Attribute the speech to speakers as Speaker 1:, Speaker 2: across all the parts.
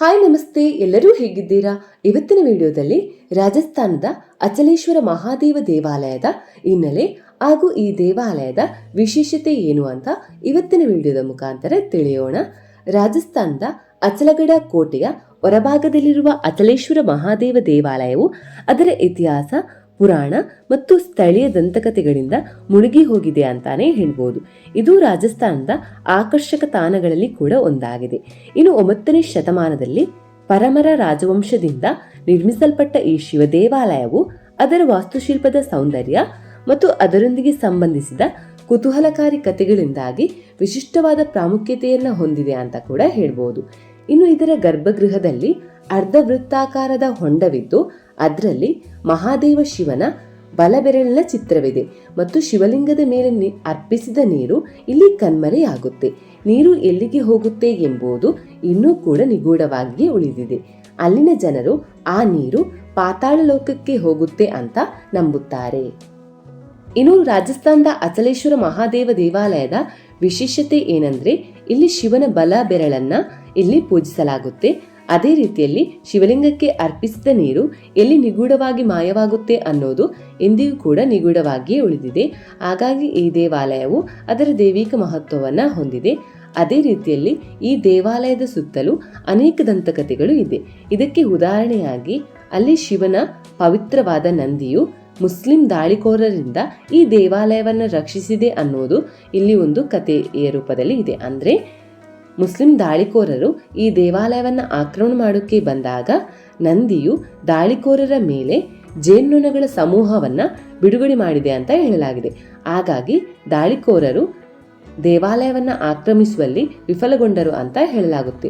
Speaker 1: Hi ನಮಸ್ತೆ, ಎಲ್ಲರೂ ಹೇಗಿದ್ದೀರಾ? ಇವತ್ತಿನ ವಿಡಿಯೋದಲ್ಲಿ ರಾಜಸ್ಥಾನದ ಅಚಲೇಶ್ವರ ಮಹಾದೇವ ದೇವಾಲಯದ ಹಿನ್ನೆಲೆ ಹಾಗೂ ಈ ದೇವಾಲಯದ ವಿಶೇಷತೆ ಏನು ಅಂತ ಇವತ್ತಿನ ವಿಡಿಯೋದ ಮುಖಾಂತರ ತಿಳಿಯೋಣ. ರಾಜಸ್ಥಾನದ ಅಚಲಗಡ ಕೋಟೆಯ ಹೊರಭಾಗದಲ್ಲಿರುವ ಅಚಲೇಶ್ವರ ಮಹಾದೇವ ದೇವಾಲಯವು ಅದರ ಇತಿಹಾಸ ಪುರಾಣ ಮತ್ತು ಸ್ಥಳೀಯ ದಂತಕಥೆಗಳಿಂದ ಮುಳುಗಿ ಹೋಗಿದೆ ಅಂತಾನೆ ಹೇಳ್ಬೋದು. ಇದು ರಾಜಸ್ಥಾನದ ಆಕರ್ಷಕ ತಾಣಗಳಲ್ಲಿ ಕೂಡ ಒಂದಾಗಿದೆ. ಇನ್ನು ಒಂಬತ್ತನೇ ಶತಮಾನದಲ್ಲಿ ಪರಮರ ರಾಜವಂಶದಿಂದ ನಿರ್ಮಿಸಲ್ಪಟ್ಟ ಈ ಶಿವ ದೇವಾಲಯವು ಅದರ ವಾಸ್ತುಶಿಲ್ಪದ ಸೌಂದರ್ಯ ಮತ್ತು ಅದರೊಂದಿಗೆ ಸಂಬಂಧಿಸಿದ ಕುತೂಹಲಕಾರಿ ಕಥೆಗಳಿಂದಾಗಿ ವಿಶಿಷ್ಟವಾದ ಪ್ರಾಮುಖ್ಯತೆಯನ್ನು ಹೊಂದಿದೆ ಅಂತ ಕೂಡ ಹೇಳ್ಬೋದು. ಇನ್ನು ಇದರ ಗರ್ಭಗೃಹದಲ್ಲಿ ಅರ್ಧ ವೃತ್ತಾಕಾರದ ಹೊಂಡವಿದ್ದು ಅದರಲ್ಲಿ ಮಹಾದೇವ ಶಿವನ ಬಲಬೆರಳಿನ ಚಿತ್ರವಿದೆ ಮತ್ತು ಶಿವಲಿಂಗದ ಮೇಲೆ ಅರ್ಪಿಸಿದ ನೀರು ಇಲ್ಲಿ ಕಣ್ಮರೆಯಾಗುತ್ತೆ. ನೀರು ಎಲ್ಲಿಗೆ ಹೋಗುತ್ತೆ ಎಂಬುದು ಇನ್ನೂ ಕೂಡ ನಿಗೂಢವಾಗಿಯೇ ಉಳಿದಿದೆ. ಅಲ್ಲಿನ ಜನರು ಆ ನೀರು ಪಾತಾಳ ಲೋಕಕ್ಕೆ ಹೋಗುತ್ತೆ ಅಂತ ನಂಬುತ್ತಾರೆ. ಇನ್ನು ರಾಜಸ್ಥಾನದ ಅಚಲೇಶ್ವರ ಮಹಾದೇವ ದೇವಾಲಯದ ವಿಶೇಷತೆ ಏನಂದ್ರೆ ಇಲ್ಲಿ ಶಿವನ ಬಲ ಬೆರಳನ್ನ ಇಲ್ಲಿ ಪೂಜಿಸಲಾಗುತ್ತೆ. ಅದೇ ರೀತಿಯಲ್ಲಿ ಶಿವಲಿಂಗಕ್ಕೆ ಅರ್ಪಿಸಿದ ನೀರು ಎಲ್ಲಿ ನಿಗೂಢವಾಗಿ ಮಾಯವಾಗುತ್ತೆ ಅನ್ನೋದು ಎಂದಿಗೂ ಕೂಡ ನಿಗೂಢವಾಗಿಯೇ ಉಳಿದಿದೆ. ಹಾಗಾಗಿ ಈ ದೇವಾಲಯವು ಅದರ ದೈವಿಕ ಮಹತ್ವವನ್ನ ಹೊಂದಿದೆ. ಅದೇ ರೀತಿಯಲ್ಲಿ ಈ ದೇವಾಲಯದ ಸುತ್ತಲೂ ಅನೇಕ ದಂತಕಥೆಗಳು ಇದೆ. ಇದಕ್ಕೆ ಉದಾಹರಣೆಯಾಗಿ ಅಲ್ಲಿ ಶಿವನ ಪವಿತ್ರವಾದ ನಂದಿಯು ಮುಸ್ಲಿಂ ದಾಳಿಕೋರರಿಂದ ಈ ದೇವಾಲಯವನ್ನು ರಕ್ಷಿಸಿದೆ ಅನ್ನೋದು ಇಲ್ಲಿ ಒಂದು ಕಥೆಯ ರೂಪದಲ್ಲಿ ಇದೆ. ಅಂದ್ರೆ ಮುಸ್ಲಿಂ ದಾಳಿಕೋರರು ಈ ದೇವಾಲಯವನ್ನು ಆಕ್ರಮಣ ಮಾಡೋಕ್ಕೆ ಬಂದಾಗ ನಂದಿಯು ದಾಳಿಕೋರರ ಮೇಲೆ ಜೇನ್ನೊಣಗಳ ಸಮೂಹವನ್ನ ಬಿಡುಗಡೆ ಮಾಡಿದೆ ಅಂತ ಹೇಳಲಾಗಿದೆ. ಹಾಗಾಗಿ ದಾಳಿಕೋರರು ದೇವಾಲಯವನ್ನ ಆಕ್ರಮಿಸುವಲ್ಲಿ ವಿಫಲಗೊಂಡರು ಅಂತ ಹೇಳಲಾಗುತ್ತೆ.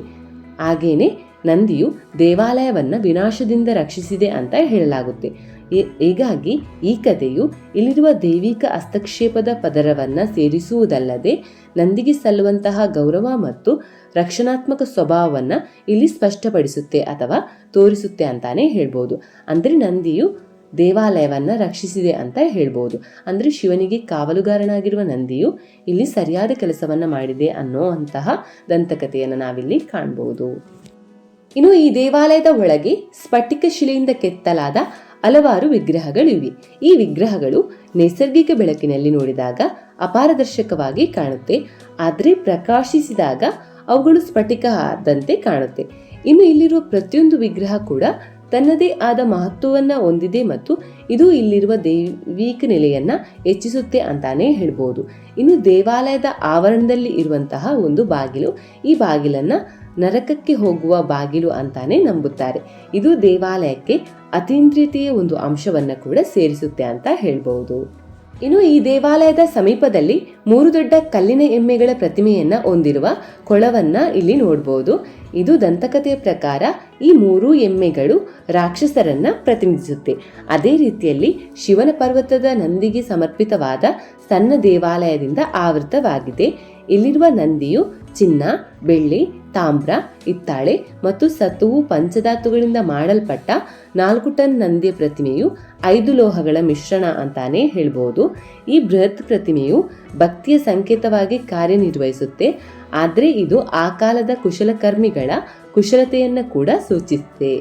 Speaker 1: ಹಾಗೇನೆ ನಂದಿಯು ದೇವಾಲಯವನ್ನ ವಿನಾಶದಿಂದ ರಕ್ಷಿಸಿದೆ ಅಂತ ಹೇಳಲಾಗುತ್ತೆ. ಹೀಗಾಗಿ ಈ ಕಥೆಯು ಇಲ್ಲಿರುವ ದೈವಿಕ ಹಸ್ತಕ್ಷೇಪದ ಪದರವನ್ನು ಸೇರಿಸುವುದಲ್ಲದೆ ನಂದಿಗೆ ಸಲ್ಲುವಂತಹ ಗೌರವ ಮತ್ತು ರಕ್ಷಣಾತ್ಮಕ ಸ್ವಭಾವವನ್ನು ಇಲ್ಲಿ ಸ್ಪಷ್ಟಪಡಿಸುತ್ತೆ ಅಥವಾ ತೋರಿಸುತ್ತೆ ಅಂತಾನೆ ಹೇಳ್ಬೋದು. ಅಂದರೆ ನಂದಿಯು ದೇವಾಲಯವನ್ನ ರಕ್ಷಿಸಿದೆ ಅಂತ ಹೇಳ್ಬೋದು. ಅಂದರೆ ಶಿವನಿಗೆ ಕಾವಲುಗಾರನಾಗಿರುವ ನಂದಿಯು ಇಲ್ಲಿ ಸರಿಯಾದ ಕೆಲಸವನ್ನು ಮಾಡಿದೆ ಅನ್ನೋ ಅಂತಹ ದಂತಕಥೆಯನ್ನು ನಾವಿಲ್ಲಿ ಕಾಣ್ಬೋದು. ಇನ್ನು ಈ ದೇವಾಲಯದ ಒಳಗೆ ಸ್ಫಟಿಕ ಶಿಲೆಯಿಂದ ಕೆತ್ತಲಾದ ಹಲವಾರು ವಿಗ್ರಹಗಳಿವೆ. ಈ ವಿಗ್ರಹಗಳು ನೈಸರ್ಗಿಕ ಬೆಳಕಿನಲ್ಲಿ ನೋಡಿದಾಗ ಅಪಾರದರ್ಶಕವಾಗಿ ಕಾಣುತ್ತೆ. ಆದರೆ ಪ್ರಕಾಶಿಸಿದಾಗ ಅವುಗಳು ಸ್ಫಟಿಕ ಆದಂತೆ ಕಾಣುತ್ತೆ. ಇನ್ನು ಇಲ್ಲಿರುವ ಪ್ರತಿಯೊಂದು ವಿಗ್ರಹ ಕೂಡ ತನ್ನದೇ ಆದ ಮಹತ್ವವನ್ನ ಹೊಂದಿದೆ ಮತ್ತು ಇದು ಇಲ್ಲಿರುವ ದೈವಿಕ ನೆಲೆಯನ್ನ ಹೆಚ್ಚಿಸುತ್ತೆ ಅಂತಾನೆ ಹೇಳ್ಬೋದು. ಇನ್ನು ದೇವಾಲಯದ ಆವರಣದಲ್ಲಿ ಇರುವಂತಹ ಒಂದು ಬಾಗಿಲು, ಈ ಬಾಗಿಲನ್ನ ನರಕಕ್ಕೆ ಹೋಗುವ ಬಾಗಿಲು ಅಂತಾನೆ ನಂಬುತ್ತಾರೆ. ಇದು ದೇವಾಲಯಕ್ಕೆ ಅತೀಂದ್ರಿಯತೆಯ ಒಂದು ಅಂಶವನ್ನ ಕೂಡ ಸೇರಿಸುತ್ತೆ ಅಂತ ಹೇಳಬಹುದು. ಇನ್ನು ಈ ದೇವಾಲಯದ ಸಮೀಪದಲ್ಲಿ ಮೂರು ದೊಡ್ಡ ಕಲ್ಲಿನ ಎಮ್ಮೆಗಳ ಪ್ರತಿಮೆಯನ್ನ ಹೊಂದಿರುವ ಕೊಳವನ್ನ ಇಲ್ಲಿ ನೋಡಬಹುದು ಇದು ದಂತಕಥೆಯ ಪ್ರಕಾರ ಈ ಮೂರು ಎಮ್ಮೆಗಳು ರಾಕ್ಷಸರನ್ನ ಪ್ರತಿನಿಧಿಸುತ್ತೆ. ಅದೇ ರೀತಿಯಲ್ಲಿ ಶಿವನ ಪರ್ವತದ ನಂದಿಗೆ ಸಮರ್ಪಿತವಾದ ಸಣ್ಣ ದೇವಾಲಯದಿಂದ ಆವೃತವಾಗಿದೆ. ಇಲ್ಲಿರುವ ನಂದಿಯು ಚಿನ್ನ, ಬೆಳ್ಳಿ, ತಾಮ್ರ, ಹಿತ್ತಾಳೆ ಮತ್ತು ಸತುವು ಪಂಚಧಾತುಗಳಿಂದ ಮಾಡಲ್ಪಟ್ಟ ನಾಲ್ಕು ಟನ್ ನಂದಿಯ ಪ್ರತಿಮೆಯು ಐದು ಲೋಹಗಳ ಮಿಶ್ರಣ ಅಂತಾನೆ ಹೇಳ್ಬೋದು. ಈ ಬೃಹತ್ ಪ್ರತಿಮೆಯು ಭಕ್ತಿಯ ಸಂಕೇತವಾಗಿ ಕಾರ್ಯನಿರ್ವಹಿಸುತ್ತೆ, ಆದರೆ ಇದು ಆ ಕಾಲದ ಕುಶಲಕರ್ಮಿಗಳ ಕುಶಲತೆಯನ್ನು ಕೂಡ ಸೂಚಿಸುತ್ತೆ